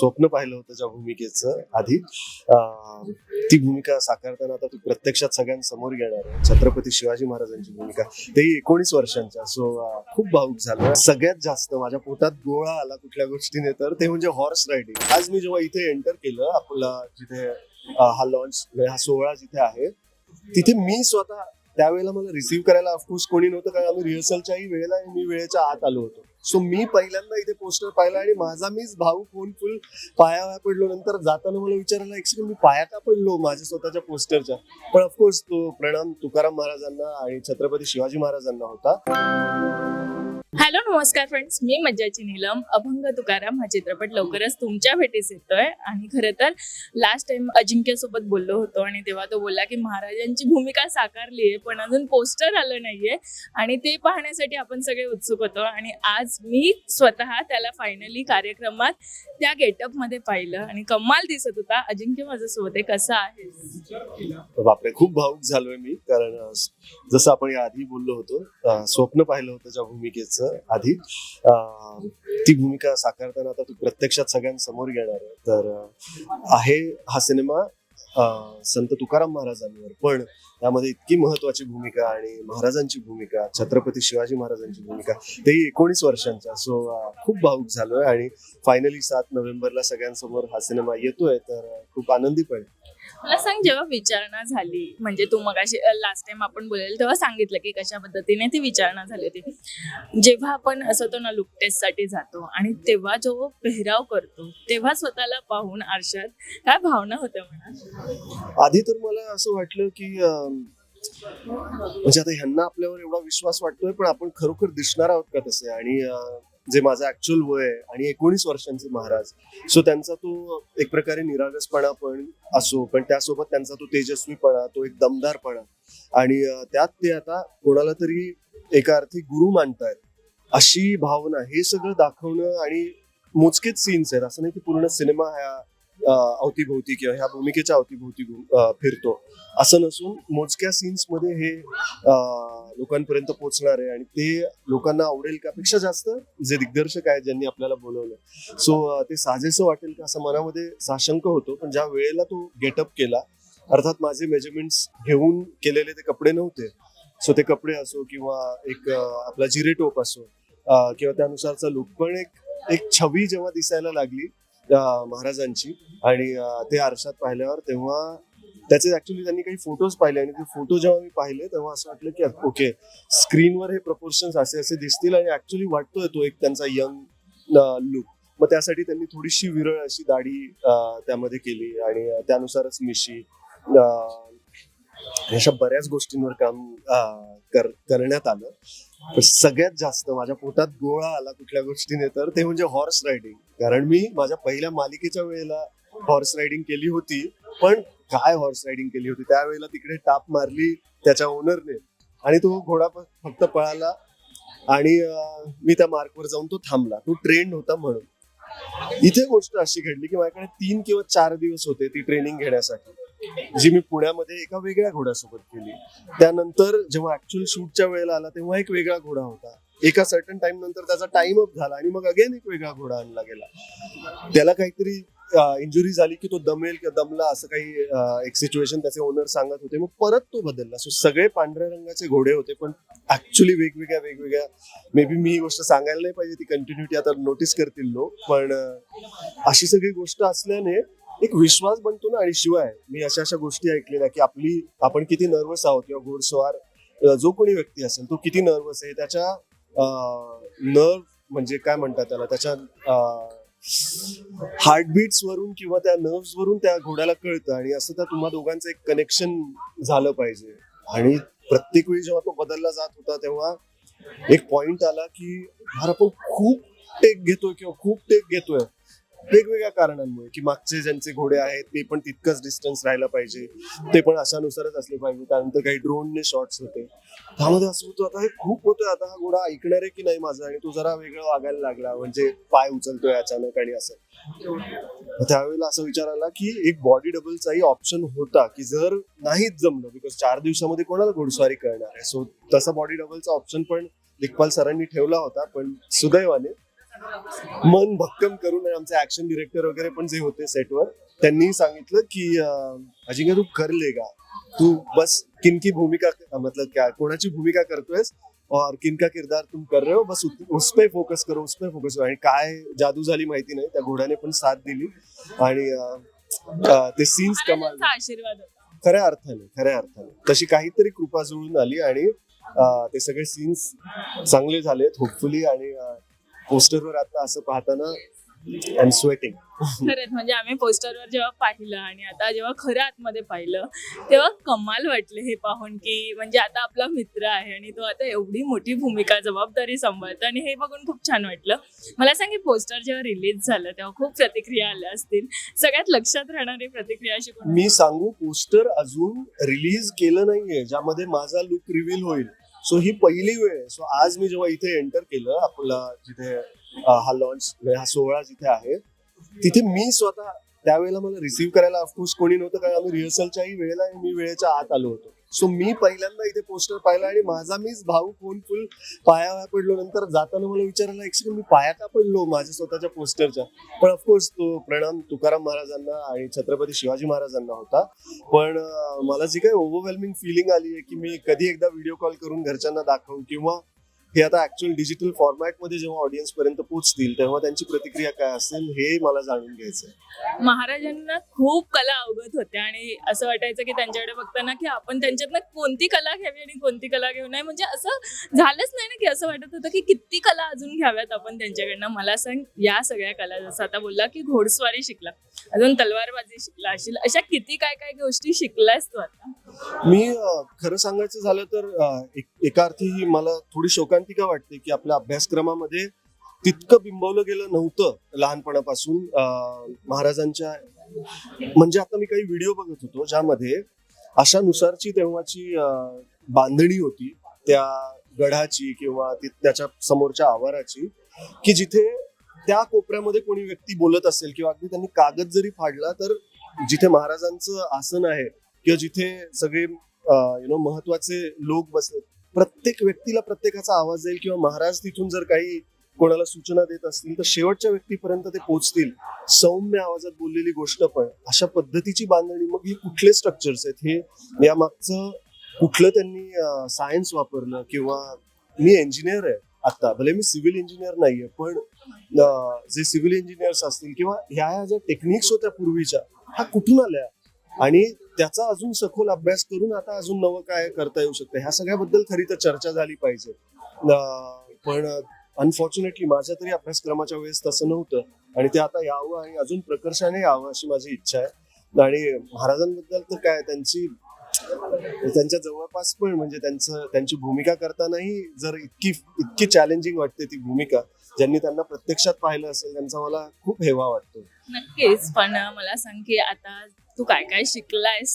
स्वप्न पाहिलं होतं ज्या भूमिकेचं आधी. ती भूमिका साकारताना आता ती प्रत्यक्षात सगळ्यांसमोर येणार आहे. छत्रपती शिवाजी महाराजांची भूमिका. तेही एकोणीस वर्षांच्या सो खूप भाऊक झालं. सगळ्यात जास्त माझ्या पोटात गोळा आला कुठल्या गोष्टीने तर ते म्हणजे हॉर्स रायडिंग आज मी जेव्हा इथे एंटर केलं आपला जिथे हा लॉन्च हा सोहळा जिथे आहे तिथे मी स्वतः त्यावेळेला मला रिसीव्ह करायला ऑफकोर्स कोणी नव्हतं कारण आम्ही रिहर्सलच्याही वेळेला मी वेळेच्या आत आलो होतो. सो मी पहिल्यांदा इथे पोस्टर पाहिला आणि माझा मीच भाऊ फोन फुल पाया पडलो. नंतर जाताना मला विचारायला एक्चुअली मी पाया का पडलो माझ्या स्वतःच्या पोस्टरच्या पण ऑफकोर्स तो प्रणाम तुकाराम महाराजांना आणि छत्रपती शिवाजी महाराजांना होता. हॅलो नमस्कार फ्रेंड्स मी मज्जाची नीलम अभंग तुकाराम हा चित्रपट लवकरच तुमच्या भेटीस येतोय. आणि खरं तर लास्ट टाइम अजिंक्य सोबत बोललो होतो आणि तेव्हा तो बोलला की महाराजांची भूमिका साकारली आहे पण अजून पोस्टर आलं नाहीये. आणि ते पाहण्यासाठी आपण सगळे उत्सुक होतो. आणि आज मी स्वतः त्याला फायनली कार्यक्रमात त्या गेटअपमध्ये पाहिलं. आणि कमाल दिसत होता. अजिंक्य माझ्यासोबत आहे. कसा आहे बापरे खूप भावुक झालोय मी. कारण जसं आपण आधी बोललो होतो स्वप्न पाहिलं होतं त्या भूमिकेचं आधी. ती भूमिका साकारताना आता ती प्रत्यक्षात सगळ्यांसमोर येणार आहे. तर आहे हा सिनेमा संत तुकाराम महाराजांवर. पण त्यामध्ये इतकी महत्वाची भूमिका आणि महाराजांची भूमिका छत्रपती शिवाजी महाराजांची भूमिका तेही एकोणीस वर्षांच्या. सो खूप भाऊक झालोय आणि फायनली सात नोव्हेंबरला सगळ्यांसमोर हा सिनेमा येतोय. तर खूप आनंदी पण. आहे. मला सांग जेव्हा विचारणा झाली म्हणजे तू मग लास्ट टाइम आपण बोलेल तेव्हा सांगितलं की कशा पद्धतीने ती विचारणा झाली होती. जेव्हा आपण असं तो ना लुक टेस्टसाठी जातो आणि तेव्हा जो पेहराव करतो तेव्हा स्वतःला पाहून आरशात काय भावना होत्या म्हणा? आधी तर मला असं वाटलं की म्हणजे आता ह्यांना आपल्यावर एवढा विश्वास वाटतोय पण आपण खरोखर दिसणार आहोत का तसे? आणि जे माझं ऍक्च्युअल वय आहे आणि एकोणीस वर्षांचे महाराज. सो त्यांचा तो एक प्रकारे निरागसपणा पण असो पण त्यासोबत त्यांचा तो तेजस्वीपणा तो एक दमदारपणा. आणि त्यात ते आता कोणाला तरी एका अर्थी गुरु मानतायत अशी भावना हे सगळं दाखवणं आणि मोजकेच सीन्स आहेत. असं नाही की पूर्ण सिनेमा ह्या अवतीभोवती किंवा ह्या भूमिकेच्या अवतीभोवती फिरतो. असं नसून मोजक्या सीन्समध्ये हे लोकांपर्यंत पोहोचणार आहे आणि ते लोकांना आवडेल का? पेक्षा जास्त जे दिग्दर्शक आहेत ज्यांनी आपल्याला बोलवलं सो ते साजेसं वाटेल का? असं मनामध्ये साशंक होतो पण ज्या वेळेला तो गेटअप केला अर्थात माझे मेजरमेंट्स घेऊन केलेले ते कपडे नव्हते. सो ते कपडे असो किंवा एक आपला जिरे टोप असो किंवा त्यानुसारचा लुक पण एक एक छवी जेव्हा दिसायला लागली महाराजांची आणि ते आरशात पाहिल्यावर तेव्हा त्याचे ऍक्च्युली त्यांनी काही फोटोज पाहिले आणि ते फोटो जेव्हा मी पाहिले तेव्हा असं वाटलं की ओके स्क्रीनवर हे प्रपोर्शन्स असे असे दिसतील आणि ऍक्च्युली वाटतोय तो एक त्यांचा यंग लुक मग त्यासाठी त्यांनी थोडीशी विरळ अशी दाढी त्यामध्ये केली आणि त्यानुसारच मिशी अशा बऱ्याच गोष्टींवर काम कर- करण्यात आलं. सगळ्यात जास्त माझ्या पोटात गोळा आला कुठल्या गोष्टीने तर ते म्हणजे हॉर्स रायडिंग कारण मी माझ्या पहिल्या मालिकेच्या वेळेला हॉर्स रायडिंग केली होती पण काय हॉर्स रायडिंग केली होती? त्यावेळेला तिकडे टाप मारली त्याच्या ओनरने आणि तो घोडा फक्त पळाला आणि मी त्या मार्कवर जाऊन तो थांबला. तो ट्रेंड होता म्हणून. इथे गोष्ट अशी घडली की माझ्याकडे तीन किंवा चार दिवस होते ती ट्रेनिंग घेण्यासाठी. जी मी पुण्यामध्ये एका वेगळ्या घोड्यासोबत केली. त्यानंतर जेव्हा ऍक्च्युअल शूटच्या वेळेला आला तेव्हा एक वेगळा घोडा होता. एका सर्टन टाइम नंतर त्याचा टाइम अप झाला आणि मग अगेन एक वेगळा घोडा आणला गेला. त्याला काहीतरी इंजुरी झाली की तो दमेल किंवा दमला असं काही एक सिच्युएशन त्याचे ओनर सांगत होते. मग परत तो बदलला. सो सगळे पांढऱ्या रंगाचे घोडे होते पण ऍक्च्युली वेगवेगळ्या वेगवेगळ्या मे बी मी ही गोष्ट सांगायला नाही पाहिजे ती कंटिन्युटी आता नोटीस करतील लोक पण अशी सगळी गोष्ट असल्याने एक विश्वास बनतो ना. आणि शिवाय मी अशा अशा गोष्टी ऐकलेल्या की आपली आपण किती नर्वस आहोत किंवा घोडस्वार जो कोणी व्यक्ती असेल तो किती नर्वस आहे त्याच्या नर्व म्हणजे काय म्हणतात त्याला त्याच्या हार्टबीट्स वरून किंवा त्या नर्व्स वरून त्या घोड्याला कळतं आणि असं त्या तुम्हा दोघांचं एक कनेक्शन झालं पाहिजे. आणि प्रत्येक वेळी जेव्हा तो बदलला जात होता तेव्हा एक पॉइंट आला की यार आपण खूप टेक घेतोय किंवा खूप टेक घेतोय. वेगवेगळ्या कारणांमुळे की मागचे ज्यांचे घोडे आहेत ते पण तितकंच डिस्टन्स राहायला पाहिजे. ते पण अशानुसारच असले पाहिजे. त्यानंतर काही ड्रोनने शॉट्स होते. त्यामध्ये असं होतं आता हे खूप होतं. आता हा घोडा ऐकणार आहे की नाही माझा? आणि तो जरा वेगळं वागायला लागला. म्हणजे पाय उचलतोय अचानक आणि असं. त्यावेळेला असं विचार आला की एक बॉडी डबलचाही ऑप्शन होता की जर नाहीच जमलं बिकॉज चार दिवसामध्ये कोणाला घोडस्वारी करणार आहे? सो तसा बॉडी डबलचा ऑप्शन पण लिखपाल सरांनी ठेवला होता पण सुदैवाने मन भक्कम करून आमचे ऍक्शन डिरेक्टर वगैरे पण जे होते सेटवर त्यांनी सांगितलं की अजिंक्य तू कर लेगा तू बस किनकी भूमिका मतलब क्या कोणाची भूमिका करतोयस? और किनका किरदार तुम कर रहे हो? बस उस पे फोकस करो उस पे फोकस करो. आणि काय जादू झाली माहिती नाही त्या घोड्याने पण साथ दिली. आणि ते सीन्स कमाल. आशीर्वाद खऱ्या अर्थाने खऱ्या अर्थाने. तशी काहीतरी कृपा जुळून आली आणि ते सगळे सीन्स चांगले झालेत होपफुली आणि पोस्टरवर आता असं पाहताना आय एम स्वेटिंग खरंच म्हणजे आम्ही पोस्टरवर जेव्हा पाहिलं आणि आता जेव्हा खरं आतमध्ये पाहिलं तेव्हा कमाल वाटले हे पाहून की म्हणजे आता आपला मित्र आहे आणि तो आता एवढी मोठी भूमिका जबाबदारी सांभाळतो आणि हे बघून खूप छान वाटलं. मला सांग पोस्टर जेव्हा रिलीज झालं तेव्हा खूप प्रतिक्रिया आल्या असतील. सगळ्यात लक्षात राहणारी प्रतिक्रिया अशी? मी सांगू पोस्टर अजून रिलीज केलं नाहीये ज्यामध्ये माझा लुक रिव्हील होईल. सो ही पहिली वेळ आहे. सो आज मी जेव्हा इथे एंटर केलं आपला जिथे हा लॉन्च म्हणजे हा सोहळा जिथे आहे तिथे मी स्वतः त्यावेळेला मला रिसीव्ह करायला ऑफकोर्स कोणी नव्हतं कारण आम्ही रिहर्सलच्याही वेळेला मी वेळेच्या आत आलो होतो. सो मी पहिल्यांदा इथे पोस्टर पाहिला आणि माझा मीच भाऊ फोन फुल पाया पडलो. नंतर जाताना मला विचारायला ऍक्च्युली मी पाया का पडलो माझ्या स्वतःच्या पोस्टरच्या पण ऑफकोर्स तो प्रणाम तुकाराम महाराजांना आणि छत्रपती शिवाजी महाराजांना होता. पण मला जी काही ओव्हरवेल्मिंग फिलिंग आली आहे की मी कधी एकदा व्हिडिओ कॉल करून घरच्यांना दाखवू किंवा हे आता ऍक्च्युअल डिजिटल फॉर्मॅटमध्ये जेव्हा ऑडियन्स पर्यंत पोहोचतील तेव्हा त्यांची प्रतिक्रिया काय असेल हे मला जाणून घ्यायचंय. महाराजांना खूप कला अवगत होत्या आणि असं वाटायचं की त्यांच्याकडे बघताना की आपण त्यांच्यातनं कोणती कला घ्यावी आणि कोणती कला घेऊ नये. म्हणजे असं झालंच नाही ना की असं वाटत होतं की किती कला अजून घ्याव्यात आपण त्यांच्याकडनं. मला सांग या सगळ्या कला जसं आता बोलला की घोडस्वारी शिकला अजून तलवारबाजी शिकला असेल अशा किती काय काय गोष्टी शिकलायस तू आता? मी खरं सांगायचं झालं तर एक- एका अर्थी ही मला थोडी शोकांतिका वाटते की आपल्या अभ्यासक्रमामध्ये तितकं बिंबवलं गेलं नव्हतं लहानपणापासून. महाराजांच्या म्हणजे आता मी काही व्हिडिओ बघत होतो ज्यामध्ये अशानुसारची तेव्हाची बांधणी होती त्या गडाची किंवा त्याच्या समोरच्या आवाराची की जिथे त्या कोपऱ्यामध्ये कोणी व्यक्ती बोलत असेल किंवा अगदी त्यांनी कागद जरी फाडला तर जिथे महाराजांचं आसन आहे किंवा जिथे सगळे यु नो महत्त्वाचे लोक बसलेत प्रत्येक व्यक्तीला प्रत्येकाचा आवाज येईल किंवा महाराज तिथून जर काही कोणाला सूचना देत असतील तर शेवटच्या व्यक्तीपर्यंत ते पोहोचतील सौम्य आवाजात बोललेली गोष्ट पण अशा पद्धतीची बांधणी मग हे कुठले स्ट्रक्चर्स आहेत? हे यामागचं कुठलं त्यांनी सायन्स वापरलं किंवा मी इंजिनियर आहे आता भले मी सिव्हिल इंजिनियर नाहीये पण जे सिव्हिल इंजिनियर्स असतील किंवा ह्या ह्या ज्या टेक्निक्स होत्या पूर्वीच्या हा कुठून आल्या? आणि त्याचा अजून सखोल अभ्यास करून आता अजून नवं काय करता येऊ शकतं? ह्या सगळ्याबद्दल खरी तर चर्चा झाली पाहिजे. पण अनफॉर्च्युनेटली माझ्या तरी अभ्यासक्रमाच्या वेळेस तसं नव्हतं. आणि ते आता यावं आणि अजून प्रकर्षाने यावं अशी माझी इच्छा आहे. आणि महाराजांबद्दल तर काय त्यांची त्यांच्या जवळपास पण म्हणजे त्यांचं त्यांची भूमिका करतानाही जर इतकी इतकी चॅलेंजिंग वाटते ती भूमिका ज्यांनी त्यांना प्रत्यक्षात पाहिलं असेल त्यांचा मला खूप हेवा वाटतो. नक्कीच पण मला सांग की आता तू काय काय शिकलायस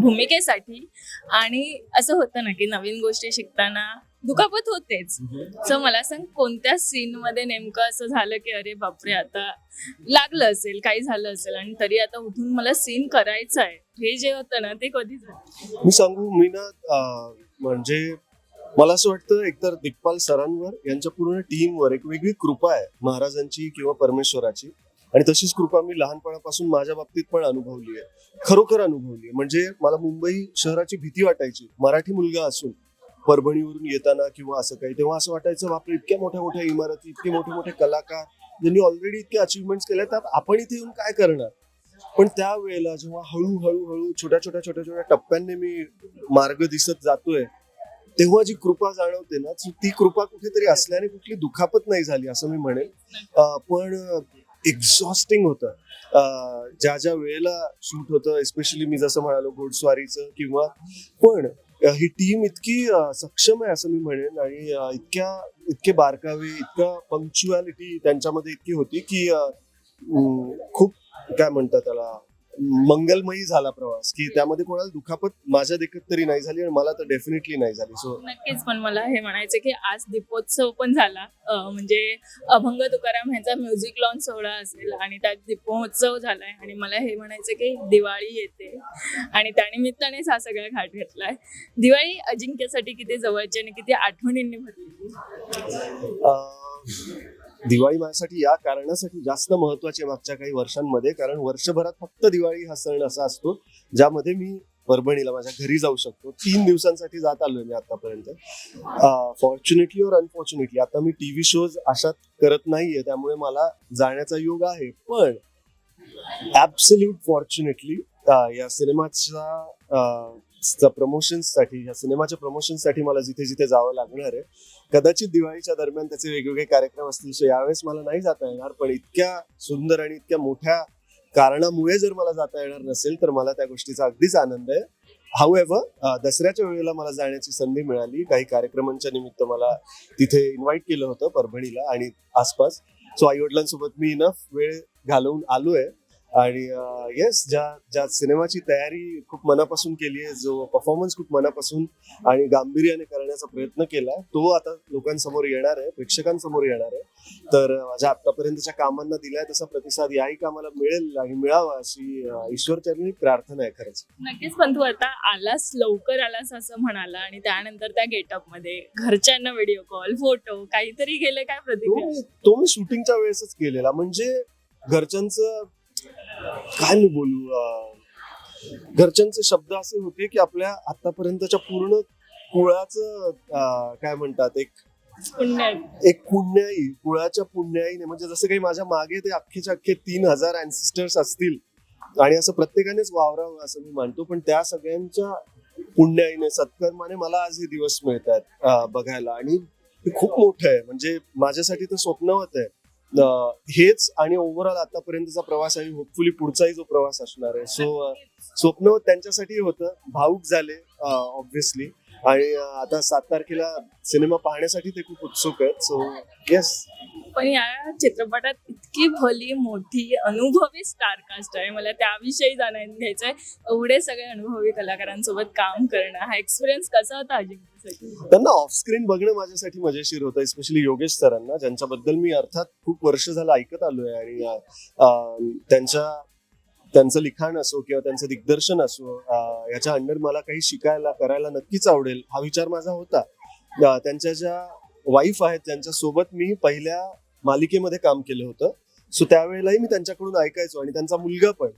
भूमिकेसाठी? आणि असं होतं ना की नवीन गोष्टी शिकताना दुखापत होतेच. सो मला सांग कोणत्या सीन मध्ये नेमकं असं झालं की अरे बापरे आता लागलं असेल काही झालं असेल आणि तरी आता उठून मला सीन करायचं आहे? हे जे होतं ना ते कधी झालं? मी सांगू मी ना म्हणजे मला असं वाटतं एकतर दिग्पाल सरांवर यांच्या पूर्ण टीमवर एक वेगळी कृपा आहे महाराजांची किंवा परमेश्वराची. आणि तशीच कृपा मी लहानपणापासून माझ्या बाबतीत पण अनुभवली आहे. खरोखर अनुभवली आहे. म्हणजे मला मुंबई शहराची भीती वाटायची. मराठी मुलगा असून परभणीवरून येताना किंवा असं काही तेव्हा असं वाटायचं बापरे इतक्या मोठ्या मोठ्या इमारती इतके मोठे मोठे कलाकार ज्यांनी ऑलरेडी इतके अचीवमेंट केले त्यात आपण इथे येऊन काय करणार? पण त्या वेळेला जेव्हा हळूहळू हळू छोट्या छोट्या छोट्या छोट्या टप्प्यांनी मी मार्ग दिसत जातोय तेव्हा जी कृपा जाणवते ना ती- कृपा कुठेतरी असल्याने कुठली दुखापत नाही झाली असं मी म्हणेन. पण एक्झॉस्टिंग होतं. ज्या ज्या वेळेला शूट होतं एस्पेशली मी जसं म्हणालो घोडस्वारीचं किंवा पण ही टीम इतकी सक्षम आहे असं मी म्हणेन आणि इतक्या इतके बारकावे इतका पंक्च्युअलिटी त्यांच्यामध्ये इतकी होती की खूप काय म्हणतात त्याला मंगलमयी झाला प्रवास की त्यामध्ये कोणाला दुखापत माझ्या देखत तरी नाही झाली आणि मला तर डेफिनेटली नाही झाली. सो नक्कीच पण मला हे म्हणायचं की आज दीपोत्सव पण झाला. अं, म्हणजे अभंग तुकाराम ह्यांचा म्युझिक लॉन्च सोहळा असेल आणि त्यात दीपोत्सव झालाय आणि मला हे म्हणायचं की दिवाळी येते आणि त्यानिमित्तानेच हा सगळा घाट घेतलाय. दिवाळी अजिंक्यसाठी किती जवळची आणि किती आठवणींनी भरलेली. दिवाळी माझ्यासाठी या कारणासाठी जास्त महत्वाची आहे मागच्या काही वर्षांमध्ये कारण वर्षभरात फक्त दिवाळी हा सण असा असतो ज्यामध्ये मी परभणीला माझ्या घरी जाऊ शकतो. तीन दिवसांसाठी जात आलोय मी आतापर्यंत. फॉर्च्युनेटली और अनफॉर्च्युनेटली आता मी टीव्ही शोज अशात करत नाहीये त्यामुळे मला जाण्याचा योग आहे. पण ऍब्सल्यूट फॉर्च्युनेटली या सिनेमाच्या प्रमोशनसाठी या सिनेमाच्या प्रमोशनसाठी मला जिथे जिथे जावं लागणार आहे. कदाचित दिवाळीच्या दरम्यान त्याचे वेगवेगळे कार्यक्रम असतील सो यावेळेस मला नाही जाता येणार. पण इतक्या सुंदर आणि इतक्या मोठ्या कारणामुळे जर मला जाता येणार नसेल तर मला त्या गोष्टीचा अगदीच आनंद आहे. हाऊ एव्हर दसऱ्याच्या वेळेला मला जाण्याची संधी मिळाली. काही कार्यक्रमांच्या निमित्त मला तिथे इन्व्हाइट केलं होतं परभणीला आणि आसपास. सो आई वडिलांसोबत मी इनफ वेळ घालवून आलोय. आणि येस ज्या ज्या सिनेमाची तयारी खूप मनापासून केली आहे जो परफॉर्मन्स खूप मनापासून आणि गांभीर्याने करण्याचा प्रयत्न केलाय तो आता लोकांसमोर येणार आहे प्रेक्षकांसमोर येणार आहे. तर माझ्या आतापर्यंतच्या कामांना दिलाय तसा प्रतिसाद याही कामाला मिळेल आणि मिळावा अशी ईश्वरचरणी प्रार्थना आहे खरंच. नक्कीच पण तू आता आलास लवकर आलास असं म्हणाला आणि त्यानंतर त्या गेटअपमध्ये घरच्यांना व्हिडिओ कॉल फोटो काहीतरी गेले काय प्रतिक्रिया? तो मी शूटिंगच्या वेळेसच केलेला. म्हणजे घरच्यांचं काय मी बोलू? अं, घरच्यांचे शब्द असे होते की आपल्या आतापर्यंतच्या पूर्ण कुळाचं काय म्हणतात एक पुण्य एक पुण्याई कुळाच्या पुण्याईने. म्हणजे जसं काही माझ्या मागे ते अख्खेच्या अख्खे तीन हजार अँसिस्टर्स असतील. आणि असं प्रत्येकानेच वावरावं असं मी मानतो. पण त्या सगळ्यांच्या पुण्याईने सत्कर्माने मला आज हे दिवस मिळतात बघायला. आणि खूप मोठं आहे. म्हणजे माझ्यासाठी तर स्वप्नवत आहे. हेच आणि ओव्हरऑल आतापर्यंतचा प्रवास आणि होपफुली पुढचाही जो प्रवास असणार आहे. सो स्वप्न त्यांच्यासाठी होतं. भाऊक झाले ऑब्व्हियसली आणि आता सात तारखेला सिनेमा पाहण्यासाठी ते खूप उत्सुक आहेत. सो येस पण या चित्रपटात इतकी भली मोठी अनुभवी स्टारकास्ट आहे. मला त्याविषयी जाणून घ्यायचंय. एवढे सगळे अनुभवी कलाकारांसोबत काम करणं हा एक्सपिरियन्स कसा होता अजिंक्य त्यांना ऑफस्क्रीन बघणं माझ्यासाठी मजेशीर होतं स्पेशली योगेश सरांना ज्यांच्याबद्दल मी अर्थात खूप वर्ष झालं ऐकत आलोय आणि त्यांच्या त्यांचं लिखाण असो किंवा त्यांचं दिग्दर्शन असो याच्या अंडर मला काही शिकायला करायला नक्कीच आवडेल हा विचार माझा होता. त्यांच्या ज्या वाईफ आहेत त्यांच्यासोबत मी पहिल्या मालिकेमध्ये काम केलं होतं. सो त्यावेळेलाही मी त्यांच्याकडून ऐकायचो आणि त्यांचा मुलगा पण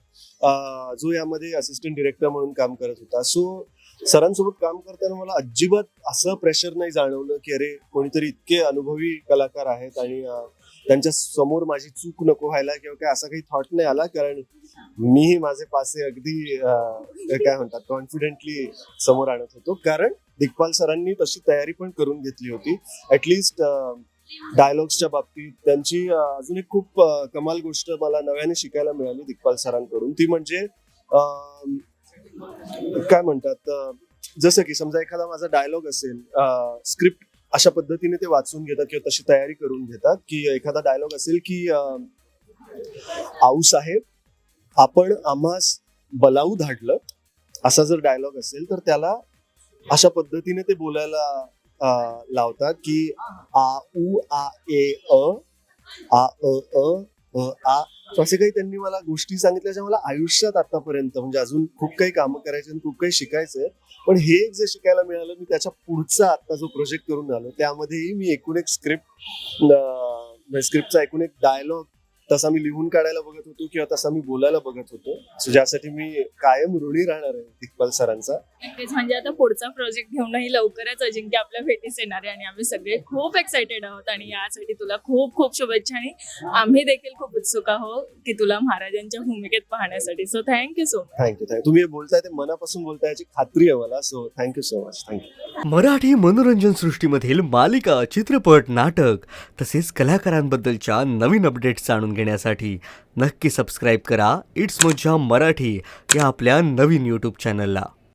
जो यामध्ये असिस्टंट डिरेक्टर म्हणून काम करत होता. सो सरांसोबत काम करताना मला अजिबात असं प्रेशर नाही जाणवलं की अरे कोणीतरी इतके अनुभवी कलाकार आहेत आणि त्यांच्यासमोर माझी चूक नको व्हायला किंवा काय असा काही थॉट नाही आला. कारण मीही माझे पासे अगदी काय म्हणतात कॉन्फिडेंटली समोर आणत होतो. कारण दिग्पाल सरांनी तशी तयारी पण करून घेतली होती. ऍटलिस्ट डायलॉग्सच्या बाबतीत त्यांची अजून एक खूप कमाल गोष्ट मला नव्याने शिकायला मिळाली दिग्पाल सरांकडून. ती म्हणजे काय म्हणतात जसं की समजा एखादा माझा डायलॉग असेल स्क्रिप्ट अशा पद्धतीने ते वाचून घेतात किंवा तशी तयारी करून घेतात की एखादा डायलॉग असेल की आऊ साहेब आपण आम्हास बलाऊ धाडलं असा जर डायलॉग असेल तर त्याला अशा पद्धतीने ते बोलायला लावतात की आ उ आ ए अ आ अ अ आ असे काही त्यांनी मला गोष्टी सांगितल्या ज्या मला आयुष्यात आतापर्यंत म्हणजे अजून खूप काही कामं करायचे आणि खूप काही शिकायचंय. पण हे एक जे शिकायला मिळालं मी त्याच्या पुढचा आता जो प्रोजेक्ट करून आलो त्यामध्येही मी एकूण एक स्क्रिप्ट म्हणजे स्क्रिप्टचा एकूण एक डायलॉग तसा मी लिहून काढायला बघत होतो किंवा तसा मी बोलायला बघत होतो. So ज्यासाठी मी कायम ऋणी राहणार आहे दिग्पाल सरांचा. नक्कीच म्हणजे आता पुढचा प्रोजेक्ट घेऊनही लवकरच अजिंक्य आपल्या भेटीस येणार आहे आणि आम्ही सगळे खूप एक्साइटेड आहोत आणि यासाठी तुला खूप खूप शुभेच्छा आणि आम्ही देखील खूप उत्सुक आहोत की तुला महाराजांच्या भूमिकेत पाहण्यासाठी. So thank you so much thank you thank you तुम्ही हे बोलताय ते मनापासून बोलताय याची खात्री आहे मला. So thank you so much thank you Marathi मनोरंजन सृष्टीमधील मालिका चित्रपट नाटक तसेच कलाकारांबद्दलच्या नवीन अपडेट्स जाणून घेण्यासाठी नक्की सबस्क्राईब करा. इट्स मज्जा मराठी या आपल्या नवीन यूट्यूब चॅनलला